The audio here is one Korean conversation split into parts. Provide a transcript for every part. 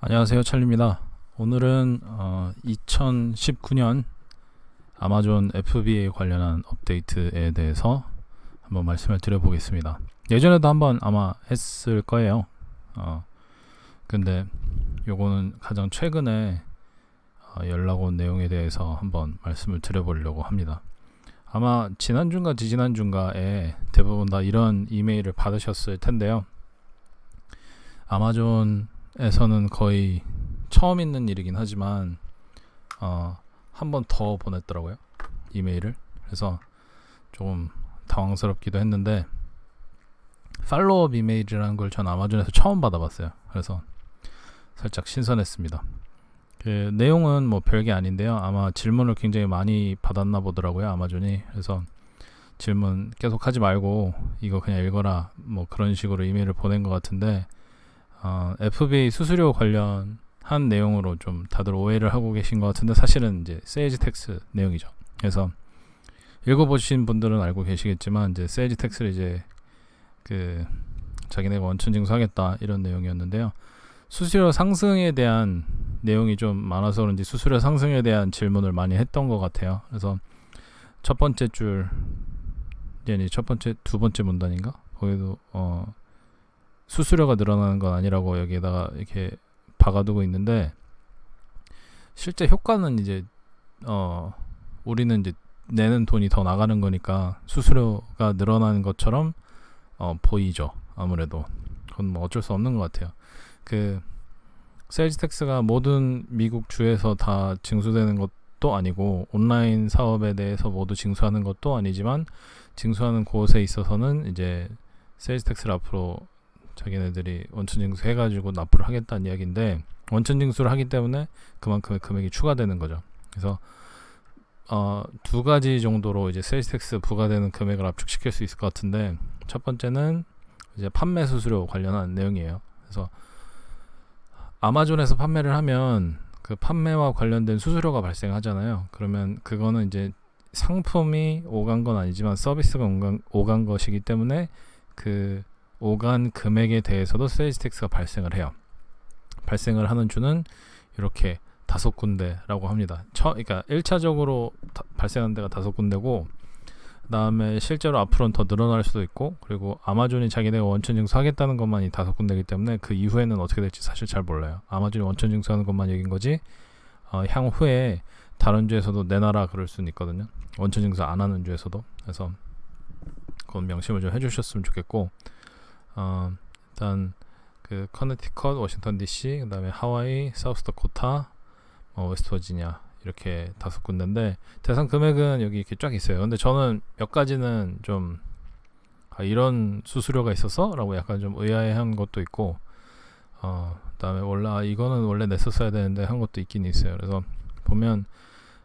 안녕하세요 찰리입니다. 오늘은 어, 2019년 아마존 FBA 관련한 업데이트에 대해서 한번 말씀을 드려보겠습니다. 예전에도 한번 아마 했을 거예요. 어, 근데 요거는 가장 최근에 어, 연락 온 내용에 대해서 한번 말씀을 드려보려고 합니다. 아마 지난주인가 지지난주인가에 대부분 다 이런 이메일을 받으셨을 텐데요. 아마존 에서는 거의 처음 있는 일이긴 하지만 어, 한 번 더 보냈더라고요 이메일을. 그래서 조금 당황스럽기도 했는데 팔로업 이메일이라는 걸 전 아마존에서 처음 받아봤어요. 그래서 살짝 신선했습니다. 그 내용은 뭐 별게 아닌데요. 아마 질문을 굉장히 많이 받았나 보더라고요 아마존이. 그래서 질문 계속 하지 말고 이거 그냥 읽어라 뭐 그런 식으로 이메일을 보낸 것 같은데 어, FBA 수수료 관련 한 내용으로 좀 다들 오해를 하고 계신 것 같은데 사실은 이제 세일즈 텍스 내용이죠. 그래서 읽어보신 분들은 알고 계시겠지만 이제 세일즈 텍스를 이제 그 자기네가 원천 징수하겠다 이런 내용이었는데요. 수수료 상승에 대한 내용이 좀 많아서 그런지 수수료 상승에 대한 질문을 많이 했던 것 같아요. 그래서 첫 번째 줄, 이제 첫 번째 두 번째 문단인가 거기도 어 수수료가 늘어나는 건 아니라고 여기에다가 이렇게 박아두고 있는데 실제 효과는 이제 어 우리는 이제 내는 돈이 더 나가는 거니까 수수료가 늘어나는 것처럼 어 보이죠 아무래도. 그건 뭐 어쩔 수 없는 것 같아요. 그 세일즈 텍스가 모든 미국 주에서 다 징수되는 것도 아니고 온라인 사업에 대해서 모두 징수하는 것도 아니지만 징수하는 곳에 있어서는 이제 세일즈 텍스를 앞으로 자기네들이 원천 징수 해가지고 납부를 하겠다는 이야기인데 원천 징수를 하기 때문에 그만큼의 금액이 추가되는 거죠. 그래서 어, 두 가지 정도로 이제 세일즈 텍스 부과되는 금액을 압축시킬 수 있을 것 같은데 첫 번째는 이제 판매 수수료 관련한 내용이에요. 그래서 아마존에서 판매를 하면 그 판매와 관련된 수수료가 발생하잖아요. 그러면 그거는 이제 상품이 오간 건 아니지만 서비스가 오간, 오간 것이기 때문에 그 오간 금액에 대해서도 세일즈 텍스가 발생을 해요. 발생을 하는 주는 이렇게 다섯 군데라고 합니다. 처, 그러니까 1차적으로 다, 발생하는 데가 다섯 군데고 그다음에 실제로 앞으로는 더 늘어날 수도 있고 그리고 아마존이 자기네가 원천 징수하겠다는 것만이 다섯 군데이기 때문에 그 이후에는 어떻게 될지 사실 잘 몰라요. 아마존이 원천 징수하는 것만 얘긴 거지 어, 향후에 다른 주에서도 내놔라 그럴 수는 있거든요. 원천 징수 안 하는 주에서도 그래서 그건 명심을 좀 해주셨으면 좋겠고 어, 일단 그 커네티컷, 워싱턴 D.C., 그다음에 하와이, 사우스다코타, 어, 웨스트버지니아 이렇게 다섯 군데인데 대상 금액은 여기 이렇게 쫙 있어요. 근데 저는 몇 가지는 좀 아, 이런 수수료가 있어서라고 약간 좀 의아해한 것도 있고 어, 그다음에 원래 아, 이거는 원래 냈었어야 되는데 한 것도 있긴 있어요. 그래서 보면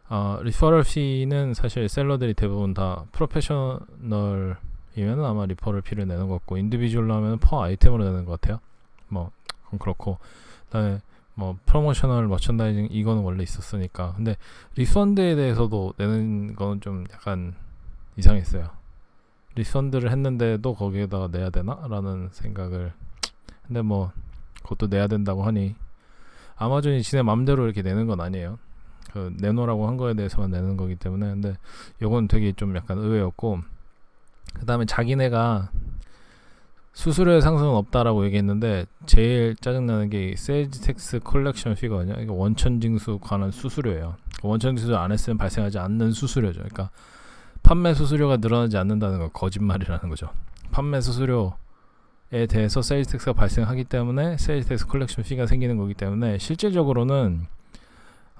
어, 리퍼럴 피는 사실 셀러들이 대부분 다 프로페셔널 이면 아마 리퍼럴 피를 내는 것 같고 인디비주얼로 하면 퍼 아이템으로 내는 것 같아요. 뭐 그건 그렇고 그다음에 뭐 프로모셔널 머천다이징 이거는 원래 있었으니까 근데 리펀드에 대해서도 내는 거는 좀 약간 이상했어요. 리펀드를 했는데도 거기에다가 내야 되나라는 생각을 근데 뭐 그것도 내야 된다고 하니 아마존이 지네 맘대로 이렇게 내는 건 아니에요. 그 내놓으라고 한 거에 대해서만 내는 거기 때문에 근데 요건 되게 좀 약간 의외였고 그 다음에 자기네가 수수료의 상승은 없다라고 얘기했는데 제일 짜증나는 게 세일즈 텍스 컬렉션 피거든요. 이게 원천 징수 관한 수수료예요. 원천 징수 안 했으면 발생하지 않는 수수료죠. 그러니까 판매 수수료가 늘어나지 않는다는 건 거짓말이라는 거죠. 판매 수수료에 대해서 세일즈 텍스가 발생하기 때문에 세일즈 텍스 컬렉션 피가 생기는 거기 때문에 실질적으로는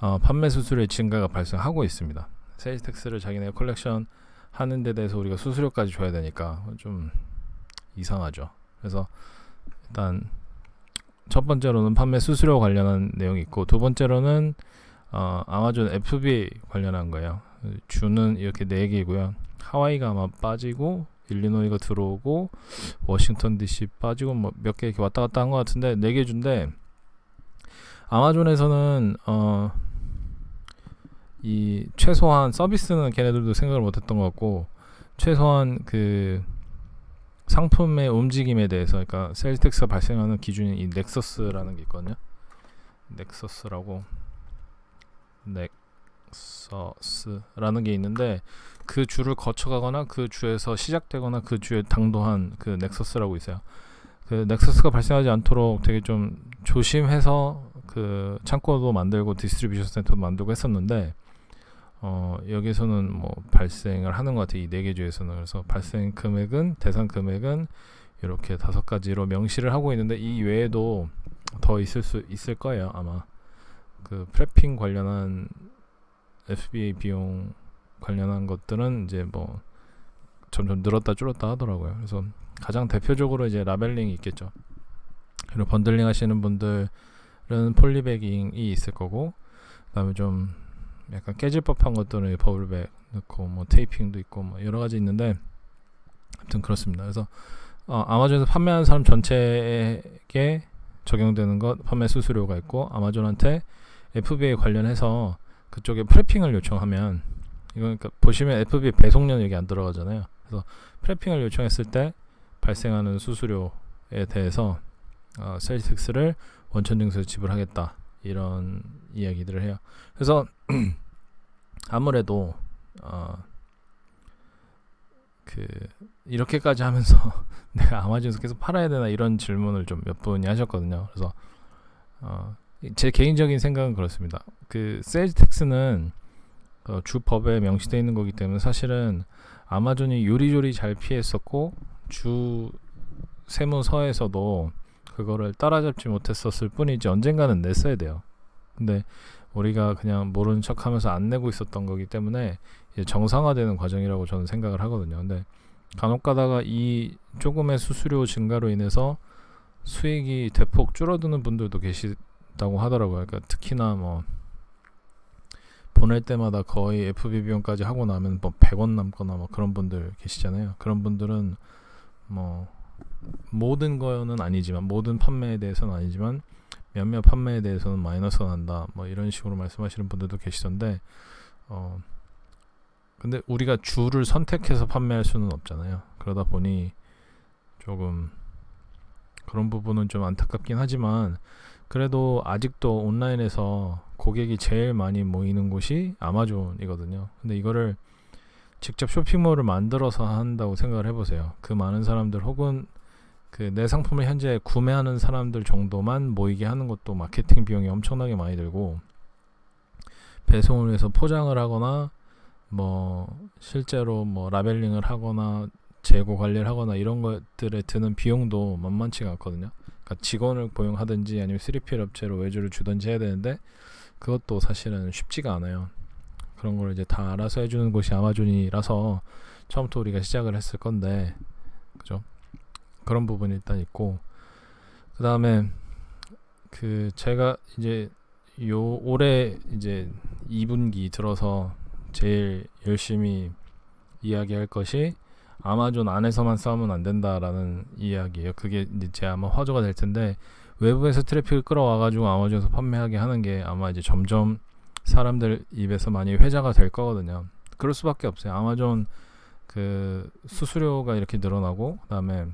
어, 판매 수수료의 증가가 발생하고 있습니다. 세일즈 텍스를 자기네 컬렉션 하는 데 대해서 우리가 수수료까지 줘야 되니까 좀 이상하죠. 그래서 일단 첫 번째로는 판매 수수료 관련한 내용이 있고 두 번째로는 어, 아마존 FBA 관련한 거예요. 주는 이렇게 네 개이고요. 하와이가 아마 빠지고 일리노이가 들어오고 워싱턴 DC 빠지고 뭐 몇 개 이렇게 왔다 갔다 한 것 같은데 네개 준데 아마존에서는 어, 이 최소한 서비스는 걔네들도 생각을 못했던 것 같고 최소한 그 상품의 움직임에 대해서 그러니까 세일즈 텍스가 발생하는 기준인 이 넥서스라는 게 있거든요. 넥서스라고 넥서스라는 게 있는데 그 주를 거쳐가거나 그 주에서 시작되거나 그 주에 당도한 그 넥서스라고 있어요. 그 넥서스가 발생하지 않도록 되게 좀 조심해서 그 창고도 만들고 디스트리뷰션 센터도 만들고 했었는데 어 여기서는 뭐 발생을 하는 것 같아요. 이 네 개 주에서는 그래서 발생 금액은 대상 금액은 이렇게 다섯 가지로 명시를 하고 있는데 이 외에도 더 있을 수 있을 거예요 아마 그 프레핑 관련한 FBA 비용 관련한 것들은 이제 뭐 점점 늘었다 줄었다 하더라고요. 그래서 가장 대표적으로 이제 라벨링이 있겠죠. 그리고 번들링 하시는 분들은 폴리백잉이 있을 거고, 그다음에 좀 약간 깨질 법한 것들은 버블백 넣고 뭐 테이핑도 있고 뭐 여러 가지 있는데, 아무튼 그렇습니다. 그래서 어, 아마존에서 판매하는 사람 전체에게 적용되는 것 판매 수수료가 있고 아마존한테 FBA 관련해서 그쪽에 프레핑을 요청하면 이건 그러니까 보시면 FBA 배송료는 여기 안 들어가잖아요. 그래서 프레핑을 요청했을 때 발생하는 수수료에 대해서 어, 셀틱스를 원천 증서에 지불하겠다 이런 이야기들을 해요. 그래서 아무래도 어, 그 이렇게까지 하면서 내가 아마존에서 계속 팔아야 되나 이런 질문을 좀 몇 분이 하셨거든요. 그래서 어, 제 개인적인 생각은 그렇습니다. 그 세일즈 텍스는 어, 주 법에 명시되어 있는 거기 때문에 사실은 아마존이 요리조리 잘 피했었고 주 세무서에서도 그거를 따라잡지 못했었을 뿐이지 언젠가는 냈어야 돼요. 근데 우리가 그냥 모르는 척하면서 안 내고 있었던 거기 때문에 정상화되는 과정이라고 저는 생각을 하거든요. 근데 간혹 가다가 이 조금의 수수료 증가로 인해서 수익이 대폭 줄어드는 분들도 계시다고 하더라고요. 그러니까 특히나 뭐 보낼 때마다 거의 FB 비용까지 하고 나면 뭐 100원 남거나 뭐 그런 분들 계시잖아요. 그런 분들은 뭐 모든 거는 아니지만 모든 판매에 대해서는 아니지만 몇몇 판매에 대해서는 마이너스가 난다. 뭐 이런 식으로 말씀하시는 분들도 계시던데 어 근데 우리가 주를 선택해서 판매할 수는 없잖아요. 그러다 보니 조금 그런 부분은 좀 안타깝긴 하지만 그래도 아직도 온라인에서 고객이 제일 많이 모이는 곳이 아마존이거든요. 근데 이거를 직접 쇼핑몰을 만들어서 한다고 생각을 해보세요. 그 많은 사람들 혹은 그 내 상품을 현재 구매하는 사람들 정도만 모이게 하는 것도 마케팅 비용이 엄청나게 많이 들고 배송을 해서 포장을 하거나 뭐 실제로 뭐 라벨링을 하거나 재고 관리를 하거나 이런 것들에 드는 비용도 만만치가 않거든요. 그러니까 직원을 고용하든지 아니면 3PL 업체로 외주를 주든지 해야 되는데 그것도 사실은 쉽지가 않아요. 그런 걸 이제 다 알아서 해주는 곳이 아마존이라서 처음부터 우리가 시작을 했을 건데 그죠? 그런 부분이 일단 있고 그 다음에 그 제가 이제 요 올해 이제 2분기 들어서 제일 열심히 이야기할 것이 아마존 안에서만 싸우면 안 된다라는 이야기예요. 그게 이제 제 아마 화두가 될 텐데 외부에서 트래픽을 끌어와가지고 아마존에서 판매하게 하는 게 아마 이제 점점 사람들 입에서 많이 회자가 될 거거든요. 그럴 수밖에 없어요. 아마존 그 수수료가 이렇게 늘어나고 그다음에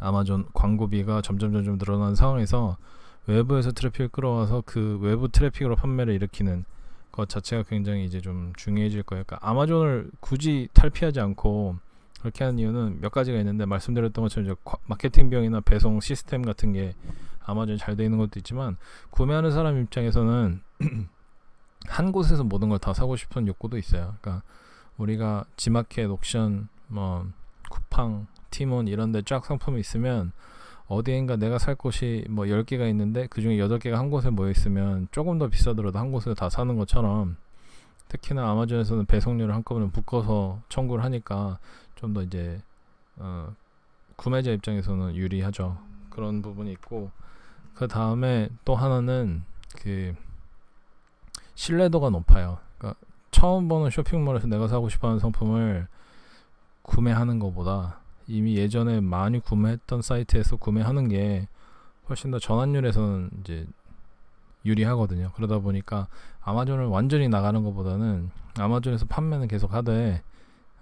아마존 광고비가 점점 점점 늘어나는 상황에서 외부에서 트래픽을 끌어와서 그 외부 트래픽으로 판매를 일으키는 것 자체가 굉장히 이제 좀 중요해질 거예요. 그러니까 아마존을 굳이 탈피하지 않고 그렇게 하는 이유는 몇 가지가 있는데 말씀드렸던 것처럼 이제 마케팅 비용이나 배송 시스템 같은 게 아마존 잘 되어 있는 것도 있지만 구매하는 사람 입장에서는 한 곳에서 모든 걸 다 사고 싶은 욕구도 있어요. 그러니까 우리가 지마켓, 옥션, 뭐 쿠팡, 티몬 이런 데 쫙 상품이 있으면 어디엔가 내가 살 곳이 뭐 10개가 있는데 그중에 8개가 한 곳에 모여 있으면 조금 더 비싸더라도 한 곳에서 다 사는 것처럼 특히나 아마존에서는 배송료를 한꺼번에 묶어서 청구를 하니까 좀 더 이제 어, 구매자 입장에서는 유리하죠. 그런 부분이 있고 그 다음에 또 하나는 그 신뢰도가 높아요. 그러니까 처음 보는 쇼핑몰에서 내가 사고 싶어하는 상품을 구매하는 것보다 이미 예전에 많이 구매했던 사이트에서 구매하는 게 훨씬 더 전환율에서는 이제 유리하거든요. 그러다 보니까 아마존을 완전히 나가는 것보다는 아마존에서 판매는 계속 하되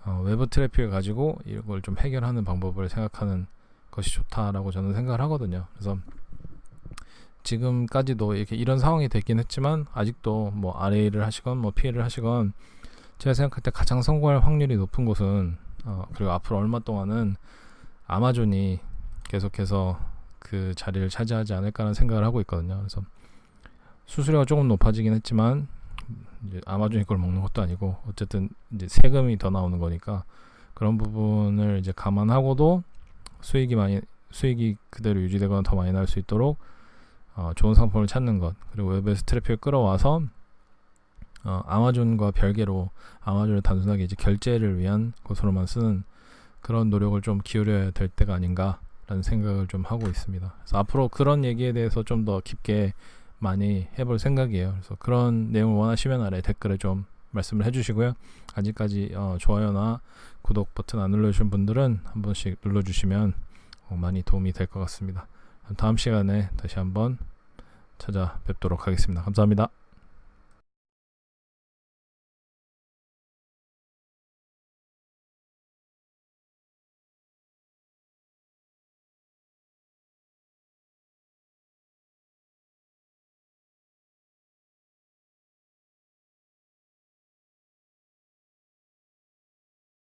어, 외부 트래픽을 가지고 이걸 좀 해결하는 방법을 생각하는 것이 좋다라고 저는 생각을 하거든요. 그래서 지금까지도 이렇게 이런 상황이 됐긴 했지만 아직도 뭐 RA를 하시건 뭐 PA를 하시건 제가 생각할 때 가장 성공할 확률이 높은 곳은 어, 그리고 앞으로 얼마 동안은 아마존이 계속해서 그 자리를 차지하지 않을까라는 생각을 하고 있거든요. 그래서 수수료가 조금 높아지긴 했지만 아마존이 그걸 먹는 것도 아니고 어쨌든 이제 세금이 더 나오는 거니까 그런 부분을 이제 감안하고도 수익이 많이 수익이 그대로 유지되거나 더 많이 날 수 있도록 어, 좋은 상품을 찾는 것 그리고 웹에서 트래픽을 끌어와서 어, 아마존과 별개로 아마존을 단순하게 이제 결제를 위한 곳으로만 쓰는 그런 노력을 좀 기울여야 될 때가 아닌가라는 생각을 좀 하고 있습니다. 그래서 앞으로 그런 얘기에 대해서 좀 더 깊게 많이 해볼 생각이에요. 그래서 그런 내용을 원하시면 아래 댓글에 좀 말씀을 해주시고요. 아직까지 어, 좋아요나 구독 버튼 안 눌러주신 분들은 한 번씩 눌러주시면 어, 많이 도움이 될 것 같습니다. 다음 시간에 다시 한번 찾아뵙도록 하겠습니다. 감사합니다.